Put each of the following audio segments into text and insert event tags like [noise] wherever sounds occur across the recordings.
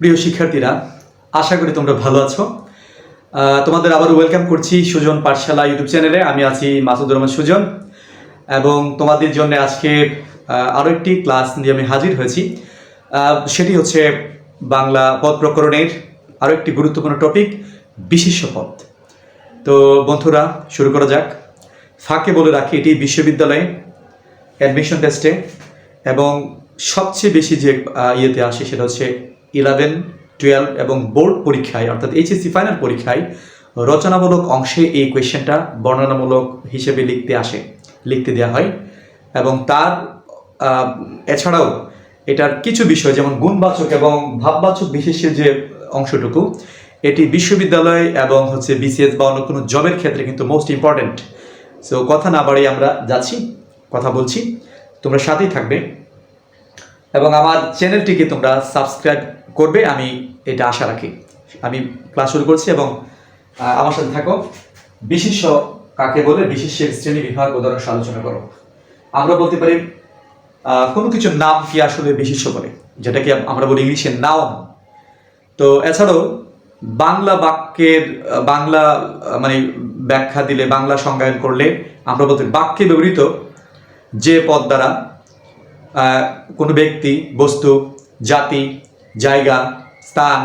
প্রিয় শিক্ষার্থীরা, আশা করি তোমরা ভালো আছো। তোমাদের আবার ওয়েলকাম করছি সুজন পাঠশালা ইউটিউব চ্যানেলে আমি আছি মাসুদুর রহমান সুজন এবং তোমাদের জন্য আজকে আরও একটি ক্লাস নিয়ে আমি হাজির হয়েছি। সেটি হচ্ছে বাংলা পদ প্রকরণের আরও একটি গুরুত্বপূর্ণ টপিক বিশিষ্ট পদ। তো বন্ধুরা, শুরু করা যাক। ফাঁকে বলে রাখি, এটি বিশ্ববিদ্যালয়ে অ্যাডমিশন টেস্টে এবং সবচেয়ে বেশি যে ইয়েতে আসে সেটা হচ্ছে ইলেভেন, টুয়েলভ এবং বোর্ড পরীক্ষায়, অর্থাৎ এইচএসসি ফাইনাল পরীক্ষায় রচনামূলক অংশে এই কোয়েশ্চেনটা বর্ণনামূলক হিসেবে লিখতে আসে, লিখতে দেওয়া হয়। এবং তার এছাড়াও এটার কিছু বিষয়, যেমন গুণবাচক এবং ভাববাচক বিশেষের যে অংশটুকু, এটি বিশ্ববিদ্যালয় এবং হচ্ছে বিসিএস বা অন্য কোনো জবের ক্ষেত্রে কিন্তু মোস্ট ইম্পর্ট্যান্ট সো কথা না বাড়িয়ে আমরা যাচ্ছি, কথা বলছি। তোমরা সাথেই থাকবে। এবং আমার চ্যানেলটিকে তোমরা সাবস্ক্রাইব করবে, আমি এটা আশা রাখি। আমি ক্লাস শুরু করছি এবং আমার সাথে থাকো। বিশিষ্ট কাকে বলে? বিশেষের শ্রেণি বিভাগ উদাহরণ আলোচনা করো। আমরা বলতে পারি কোনো কিছুর নাম কি আসলে বিশিষ্ট বলে? যেটাকে আমরা বলি ইংলিশে নাউন তো এছাড়াও, বাংলা বাক্যের, বাংলা মানে ব্যাখ্যা দিলে, বাংলা সংজ্ঞায়ন করলে আমরা বলতে বাক্যে ব্যবহৃত যে পদ দ্বারা কোনো ব্যক্তি, বস্তু, জাতি, জায়গা, স্থান,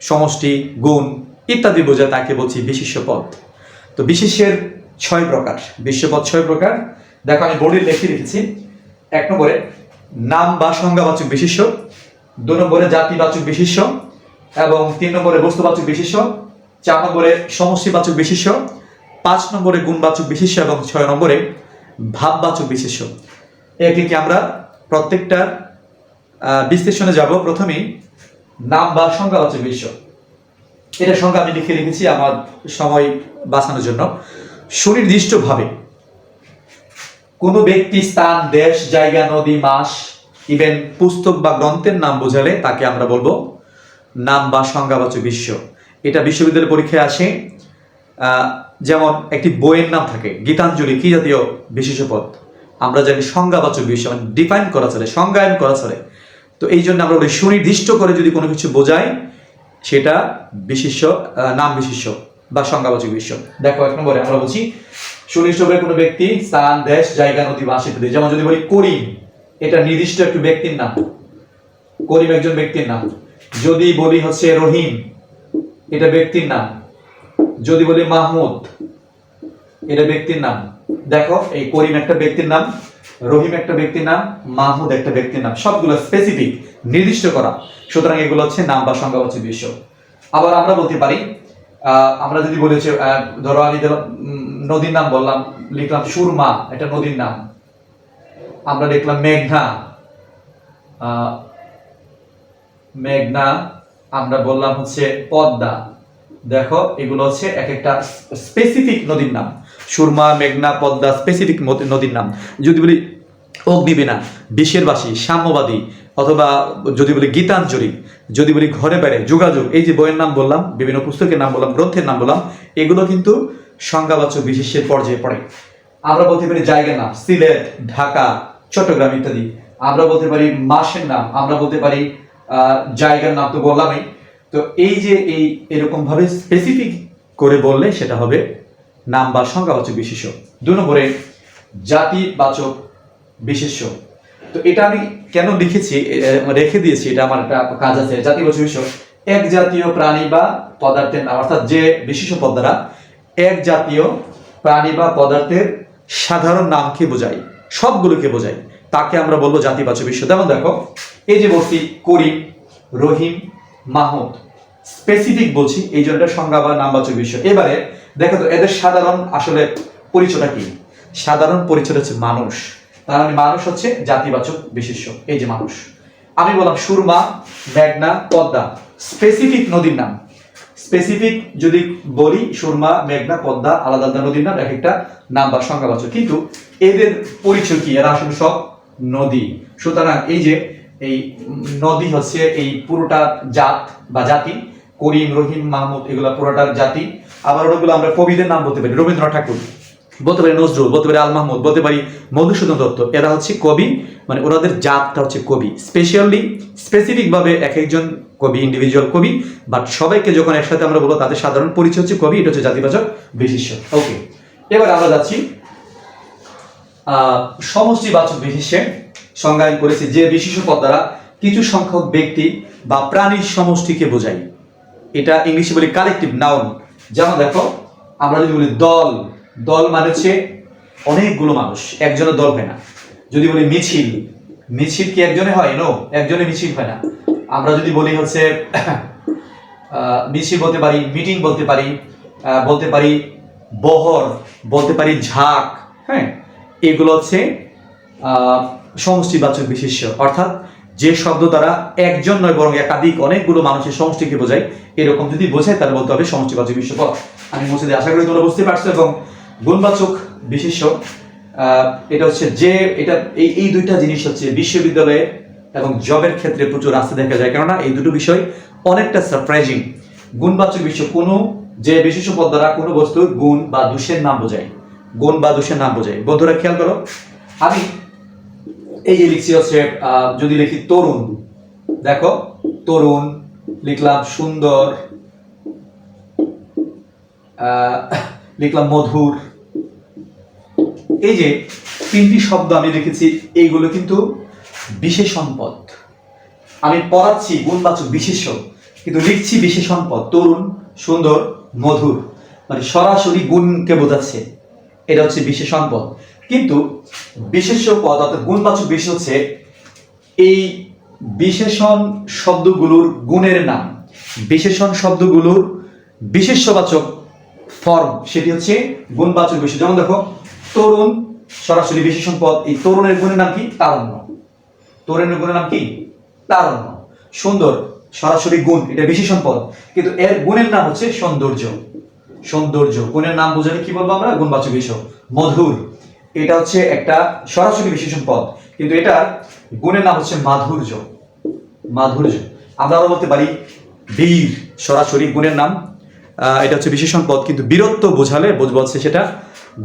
সমষ্টি, গুণ ইত্যাদি বোঝায় তাকে বলছি বিশিষ্ট পদ। তো বিশেষের ছয় প্রকার বিশ্বপদ ছয় প্রকার। দেখো, আমি বোর্ডে লিখে রেখেছি। এক নম্বরে, নাম বা সংজ্ঞাবাচক বিশেষ্য দু নম্বরে, জাতিবাচক বিশেষ্য এবং তিন নম্বরে, বস্তুবাচক বিশেষ্য চার নম্বরে, সমষ্টিবাচক বিশেষ্য পাঁচ নম্বরে, গুণবাচক বিশেষ্য এবং ছয় নম্বরে, ভাববাচক বিশেষ্য একে কি আমরা প্রত্যেকটার বিশ্লেষণে যাব। প্রথমেই নাম বা সংজ্ঞাবাচক বিশ্ব। এটা সংজ্ঞা আমি লিখে রেখেছি আমার সময় বাঁচানোর জন্য। সুনির্দিষ্টভাবে কোনো ব্যক্তি, স্থান, দেশ, জায়গা, নদী, মাস ইভেন পুস্তক বা গ্রন্থের নাম বোঝালে তাকে আমরা বলব নাম বা সংজ্ঞাবাচক বিশ্ব। এটা বিশ্ববিদ্যালয় পরীক্ষায় আসে। যেমন একটি বইয়ের নাম থাকে, গীতাঞ্জলি, কি জাতীয় বিশেষ পদ আমরা জানি সংজ্ঞাবাচক বিশ্ব মানে ডিফাইন করা চলে, সংজ্ঞায়ন করা চলে। তো এই জন্য আমরা বলি সুনির্দিষ্ট করে যদি কোনো কিছু বোঝাই, সেটা বিশিষ্ট নাম বিশিষ্ট বা সংজ্ঞাবাচক বিশ্ব দেখো, এক নম্বরে আমরা বলছি সুনির্দিষ্টভাবে কোনো ব্যক্তি, স্থান, দেশ, জায়গা, নদী বাস ইত্যাদি যেমন যদি বলি করিম, এটা নির্দিষ্ট একটু ব্যক্তির নাম। করিম একজন ব্যক্তির নাম। যদি বলি হচ্ছে রহিম, এটা ব্যক্তির নাম। যদি বলি মাহমুদ, এটা ব্যক্তির নাম। দেখো, এই করিম একটা ব্যক্তির নাম, রহিম একটা ব্যক্তির নাম, মাহমুদ একটা ব্যক্তির নাম, সবগুলো স্পেসিফিক নির্দিষ্ট করা। সুতরাং এগুলো হচ্ছে নাম বা সংজ্ঞাবাচক বিশ্ব। আবার আমরা বলতে পারি আমরা যদি বলেছি ধরো আমি নদীর নাম বললাম, লিখলাম সুরমা, এটা নদীর নাম। আমরা লিখলাম মেঘনা। মেঘনা, আমরা বললাম হচ্ছে পদ্মা। দেখো, এগুলো হচ্ছে এক একটা স্পেসিফিক নদীর নাম। সুরমা, মেঘনা, পদ্মা স্পেসিফিক নদীর নাম। যদি বলি অগ্নিবীণা বিশ্বেরবাসী সাম্যবাদী, অথবা যদি বলি গীতাঞ্জলি, যদি বলি ঘরে বাইরে, যোগাযোগ, এই যে বইয়ের নাম বললাম, বিভিন্ন পুস্তকের নাম বললাম, গ্রন্থের নাম বললাম, এগুলো কিন্তু সংজ্ঞাবাচক বিশেষের পর্যায়ে পড়ে। আমরা বলতে পারি জায়গার নাম, সিলেট, ঢাকা, চট্টগ্রাম ইত্যাদি। আমরা বলতে পারি মাসের নাম, আমরা বলতে পারি জায়গার নাম তো বললামই। তো এই যে এই এরকম ভাবে স্পেসিফিক করে বললে সেটা হবে নাম বা সংজ্ঞাবাচক বিশেষ্য। দু নম্বরে জাতিবাচক বিশেষ্য। তো এটা আমি কেন লিখেছি? এ, রেখে দিয়েছি এটা আমার একটা কাজ আছে। জাতিবাচক বিশেষ্য। এক জাতীয় প্রাণী বা পদার্থের নাম অর্থাৎ যে বিশেষ পদ দ্বারা এক জাতীয় প্রাণী বা পদার্থের সাধারণ নামকে বোঝায় সবগুলোকে বোঝায়। তাকে আমরা বলব জাতিবাচক বিশ্ব যেমন দেখো এই যে বলছি করিম রহিম মাহমুদ স্পেসিফিক বলছি এই জন্য সংজ্ঞা বা নামবাচক বিশ্ব এবারে দেখো তো, এদের সাধারণ আসলে পরিচয়টা কি? সাধারণ পরিচয় হচ্ছে মানুষ। তার মানে মানুষ হচ্ছে জাতিবাচক বিশেষ্য। এই যে মানুষ। আমি বললাম সুরমা, মেঘনা, পদ্মা। স্পেসিফিক নদীর নাম। স্পেসিফিক যদি বলি, সুরমা, মেঘনা, পদ্মা, আলাদা আলাদা নদীর নাম, এক একটা নাম বা সংজ্ঞাবাচক কিন্তু এদের পরিচয় কি? এরা আসলে সব নদী। সুতরাং এই যে এই নদী হচ্ছে এই পুরোটা জাত বা জাতি করিম, রহিম, মাহমুদ, এগুলা পুরোটার জাতি। আবার ওগুলো আমরা কবিদের নাম বলতে পারি, রবীন্দ্রনাথ ঠাকুর। বলতে পারি নজরুল, বলতে পারি আল মাহমুদ বলতে পারি মধুসূদন দত্ত। এরা হচ্ছে কবি মানে ওনাদের জাতটা হচ্ছে কবি। স্পেশালি স্পেসিফিকভাবে এক একজন কবি ইন্ডিভিজুয়াল কবি বাট সবাইকে যখন একসাথে আমরা বলব, তাদের সাধারণ পরিচয় হচ্ছে কবি, এটা হচ্ছে জাতিবাচক বিশিষ্ট ওকে এবার আমরা যাচ্ছি সমষ্টিবাচক বিশেষে সংজ্ঞায়ন করেছি যে বিশেষ পদ দ্বারা কিছু সংখ্যক ব্যক্তি বা প্রাণীর সমষ্টিকে বোঝায়। এটা ইংলিশে বলি কালেকটিভ নাউন যেমন দেখো, আমরা যদি বলি দল দল মানে হচ্ছে অনেকগুলো মানুষ একজনের দল হয় না। যদি বলি মিছিল মিছিল কি একজনে হয়? নো একজনে মিছিল হয় না। আমরা যদি বলি হচ্ছে মিছিল বলতে পারি, মিটিং বলতে পারি বলতে পারি বহর, বলতে পারি ঝাঁক হ্যাঁ? এগুলো হচ্ছে সমষ্টিবাচক বিশেষ্য। অর্থাৎ যে শব্দ দ্বারা একজন নয়, বরং একাধিক অনেকগুলো মানুষের সমষ্টিকে বোঝায়, এরকম যদি বোঝায়, তাহলে বলতে হবে সমষ্টিবাচক বিশেষ্য পদ আমি দিই আশা করি তোমরা বুঝতে পারছ এবং গুণবাচক বিশেষ্য এটা হচ্ছে যে, এটা এই এই দুইটা জিনিস হচ্ছে বিশ্ববিদ্যালয়ে এবং জবের ক্ষেত্রে প্রচুর রাস্তা দেখা যায়। কেননা এই দুটো বিষয় অনেকটা সারপ্রাইজিং গুণবাচক বিষয় কোনো যে বিশেষ পদ দ্বারা কোনো বস্তুর গুণ বা দোষের নাম বোঝায়। গুণ বা দোষের নাম বোঝায়। বন্ধুরা, খেয়াল করো, আমি এই যে লিখছি হচ্ছে যদি লিখি তরুণ, দেখো, তরুণ, লিখলাম সুন্দর লিখলাম মধুর। এই যে তিনটি শব্দ আমি লিখেছি, এইগুলো কিন্তু বিশেষণ পদ। আমি পড়াচ্ছি, গুণবাচক বিশেষ্য, কিন্তু লিখছি বিশেষণ পদ, তরুণ, সুন্দর, মধুর। মানে সরাসরি গুণকে বোঝাচ্ছে। এটা হচ্ছে বিশেষণ পদ কিন্তু বিশেষ্য পদ অর্থাৎ গুণবাচক বিশেষ হচ্ছে এই বিশেষণ শব্দগুলোর গুণের নাম। বিশেষণ শব্দগুলোর বিশেষ্যবাচক ফর্ম সেটি হচ্ছে গুণবাচক বিশেষ যেমন দেখো, তরুণ, সরাসরি বিশেষণ পদ, এই তরুণের গুণের নাম কি? তারণ্য। তরুণের গুণের নাম কি? তারণ্য। সুন্দর, সরাসরি গুণ, এটা বিশেষণ পদ। কিন্তু এর গুণের নাম হচ্ছে সৌন্দর্য। সৌন্দর্য। গুণের নাম বোঝালে কি বলব আমরা? গুণবাচক বিষয় মধুর। এটা হচ্ছে একটা সরাসরি বিশেষণ পদ। কিন্তু এটা গুণের নাম হচ্ছে মাধুর্য। মাধুর্য। আমরা আরও বলতে পারি, বীর। সরাসরি গুণের নাম। এটা হচ্ছে বিশেষণ পদ, কিন্তু বীরত্ব বোঝালে বুঝব হচ্ছে সেটা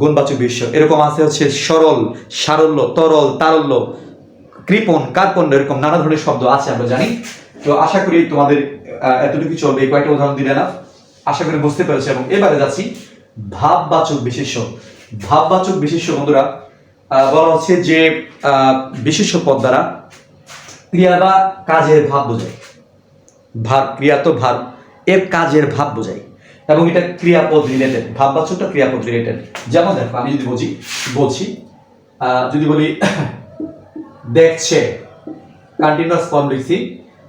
গুণবাচক বিশ্ব। এরকম আছে হচ্ছে সরল, সারল্য, তরল, তারল্য, কৃপণ, কার্পণ্য, এরকম নানা ধরনের শব্দ আছে, আমরা জানি। তো আশা করি তোমাদের এতটুকু চলবে। কয়েকটা উদাহরণ দিলে না? আশা করি বুঝতে পেরেছি। এবং এবারে যাচ্ছি ভাববাচক বিশেষ্য। ভাববাচক বিশেষ্য, বন্ধুরা বলা হচ্ছে যে বিশেষ্য পদ দ্বারা ক্রিয়া বা কাজের ভাব বোঝায়। ভাব, ক্রিয়া তো ভাব, এর কাজের ভাব বোঝায়। এবং এটা ক্রিয়াপদ রিলেটেড ভাববাচকটা ক্রিয়াপদ রিলেটেড যেমন দেখো, আমি যদি বলছি বলছি যদি বলি, [coughs] দেখছে কন্টিনিউয়াস ফর্ম লিখছি,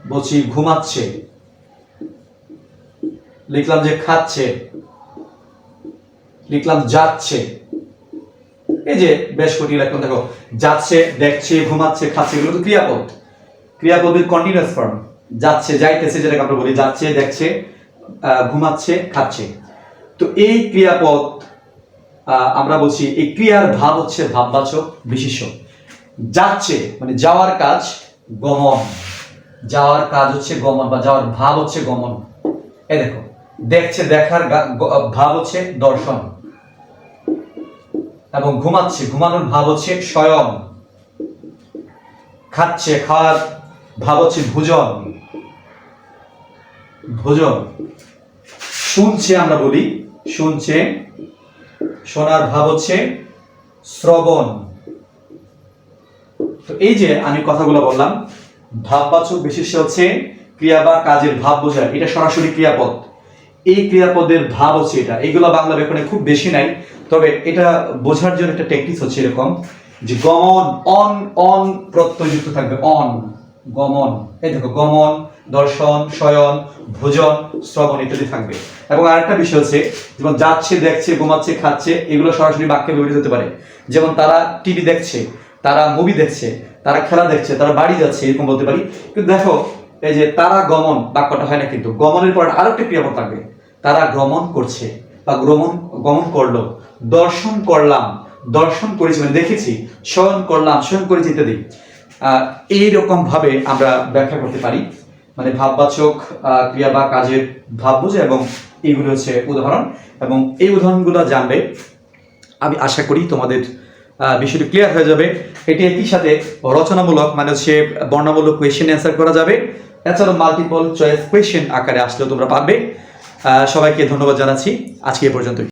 বলছি ঘুমাচ্ছে লিখলাম যে খাচ্ছে, লিখলাম যাচ্ছে। এই যে বেশ কটি লিখলাম দেখো, যাচ্ছে, দেখছে, ঘুমাচ্ছে, খাচ্ছে, এগুলো তো ক্রিয়াপদ। ক্রিয়াপদের কন্টিনিউয়াস ফর্ম যাচ্ছে, যাইতেছে, যেটাকে আমরা বলি যাচ্ছে, দেখছে ঘুমাচ্ছে, খাচ্ছে। তো এই ক্রিয়াপদ আমরা বলছি এই ক্রিয়ার ভাব হচ্ছে ভাববাচক, বিশেষ্য। যাচ্ছে মানে যাওয়ার কাজ, গমন। যাওয়ার কাজ হচ্ছে গমন বা যাওয়ার ভাব হচ্ছে গমন। এ দেখো দেখছে, দেখার ভাব হচ্ছে দর্শন। এবং ঘুমাচ্ছে, ঘুমানোর ভাব হচ্ছে স্বয়ং। খাচ্ছে, খাওয়ার ভাব হচ্ছে ভোজন। ভোজন। শুনছে আমরা বলি, শুনছে, শোনার ভাব হচ্ছে শ্রবণ। তো এই যে আমি কথাগুলো বললাম, ভাববাচক বিশেষ হচ্ছে ক্রিয়া বা কাজের ভাব বোঝায়। এটা সরাসরি ক্রিয়াপদ এই ক্রিয়াপদের ভাব হচ্ছে এটা। এইগুলো বাংলা ব্যাকরণে খুব বেশি নাই, তবে এটা বোঝার জন্য একটা টেকনিক হচ্ছে এরকম যে গমন, অন অন প্রত্যয়যুক্ত থাকবে, অন, গমন। এই দেখো, গমন, দর্শন, শয়ন, ভোজন, শ্রবণ ইত্যাদি থাকবে। এবং আরেকটা বিষয় হচ্ছে, যেমন যাচ্ছে, দেখছে, ঘুমাচ্ছে, খাচ্ছে, এগুলো সরাসরি বাক্যে ব্যবহৃত হতে পারে। যেমন তারা টিভি দেখছে, তারা মুভি দেখছে, তারা খেলা দেখছে, তারা বাড়ি যাচ্ছে, এরকম বলতে পারি। কিন্তু দেখো এই যে তারা গমন বাক্যটা হয় না কিন্তু গমনের পর আরেকটা ক্রিয়াপদ থাকবে। তারা গমন করছে বা গমন গমন করল। দর্শন করলাম দর্শন করেছি মানে দেখেছি শয়ন করলাম শয়ন করেছি ইত্যাদি। আহ, এইরকম ভাবে আমরা ব্যাখ্যা করতে পারি। মানে ভাববাচক ক্রিয়া বা কাজের ভাব বোঝে এবং এইগুলো হচ্ছে উদাহরণ। এবং এই উদাহরণগুলো জানবে আমি আশা করি তোমাদের বিষয়টি ক্লিয়ার হয়ে যাবে। এটি একই সাথে রচনামূলক মানে হচ্ছে বর্ণামূলক কোয়েশ্চেন অ্যান্সার করা যাবে। এছাড়াও মাল্টিপল চয়েস কোয়েশ্চেন আকারে আসলেও তোমরা পারবে। সবাইকে ধন্যবাদ জানাচ্ছি। আজকে এ পর্যন্তই।